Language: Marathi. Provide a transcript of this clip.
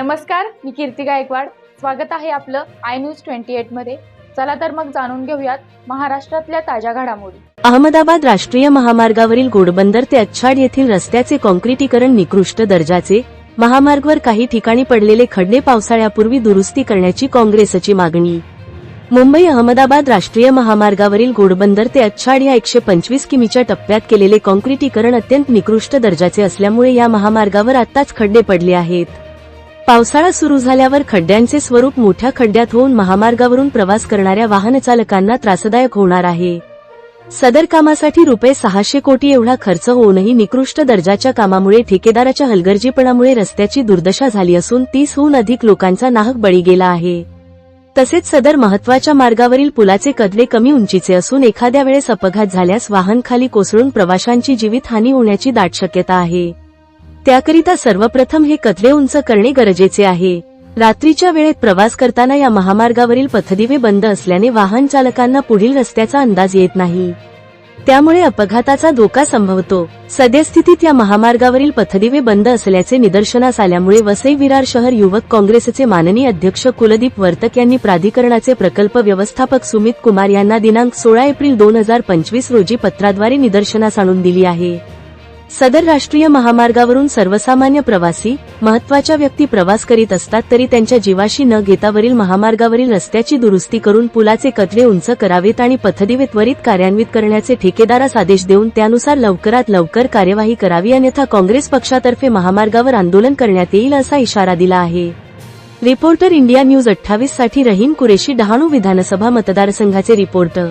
नमस्कार मी कीर्ती गायकवाड. स्वागत आहे आपलं आय न्यूज ट्वेंटी एटमध्ये. चला तर मग जाणून घेऊयात महाराष्ट्रातल्या ताज्या घडामोडी. अहमदाबाद राष्ट्रीय महामार्गावरील घोडबंदर ते अच्छाड येथील रस्त्याचे कॉन्क्रिटीकरण निकृष्ट दर्जाचे महामार्गवर काही ठिकाणी पडलेले खड्डे पावसाळ्यापूर्वी दुरुस्ती करण्याची काँग्रेसची मागणी. मुंबई अहमदाबाद राष्ट्रीय महामार्गावरील घोडबंदर ते अच्छाड या एकशे पंचवीस किमीच्या टप्प्यात केलेले कॉन्क्रिटीकरण अत्यंत निकृष्ट दर्जाचे असल्यामुळे या महामार्गावर आत्ताच खड्डे पडले आहेत. पावसाळा सुरू झाल्यावर खड्ड्यांचे स्वरूप मोठ्या खड्ड्यात होऊन महामार्गावरून प्रवास करणाऱ्या वाहनचालकांना त्रासदायक होणार आहे. सदर कामासाठी रुपये सहाशे कोटी एवढा खर्च होऊनही निकृष्ट दर्जाच्या कामामुळे ठेकेदाराच्या हलगर्जीपणामुळे रस्त्याची दुर्दशा झाली असून तीसहून अधिक लोकांचा नाहक बळी गेला आहे. तसेच सदर महत्त्वाच्या मार्गावरील पुलाचे कदले कमी उंचीचे असून एखाद्या वेळेस अपघात झाल्यास वाहन खाली कोसळून प्रवाशांची जीवितहानी होण्याची दाट शक्यता आहे. त्याकरिता सर्वप्रथम हे कथले उंच करणे गरजेचे आहे. रात्रीच्या वेळेत प्रवास करताना या महामार्गावरील पथदिवे बंद असल्याने वाहन चालकांना पुढील रस्त्याचा अंदाज येत नाही. त्यामुळे अपघाताचा धोका संभवतो. सद्यस्थितीत या महामार्गावरील पथदिवे बंद असल्याचे निदर्शनास आल्यामुळे वसई विरार शहर युवक काँग्रेसचे माननीय अध्यक्ष कुलदीप वर्तक यांनी प्राधिकरणाचे प्रकल्प व्यवस्थापक सुमित कुमार यांना दिनांक सोळा एप्रिल दोन हजार पंचवीस रोजी पत्राद्वारे निदर्शनास आणून दिली आहे. सदर राष्ट्रीय महामार्गावरून सर्वसामान्य प्रवासी महत्त्वाच्या व्यक्ती प्रवास करीत असतात तरी त्यांच्या जीवाशी न घेतावरील महामार्गावरील रस्त्याची दुरुस्ती करून पुलाचे कचरे उंच करावेत आणि पथदिवे त्वरित कार्यान्वित करण्याचे ठेकेदारास आदेश देऊन त्यानुसार लवकरात लवकर कार्यवाही करावी अन्यथा काँग्रेस पक्षातर्फे महामार्गावर आंदोलन करण्यात येईल असा इशारा दिला आहे. रिपोर्टर इंडिया न्यूज अठ्ठावीससाठी रहीम कुरेशी डहाणू विधानसभा मतदारसंघाचे रिपोर्टर.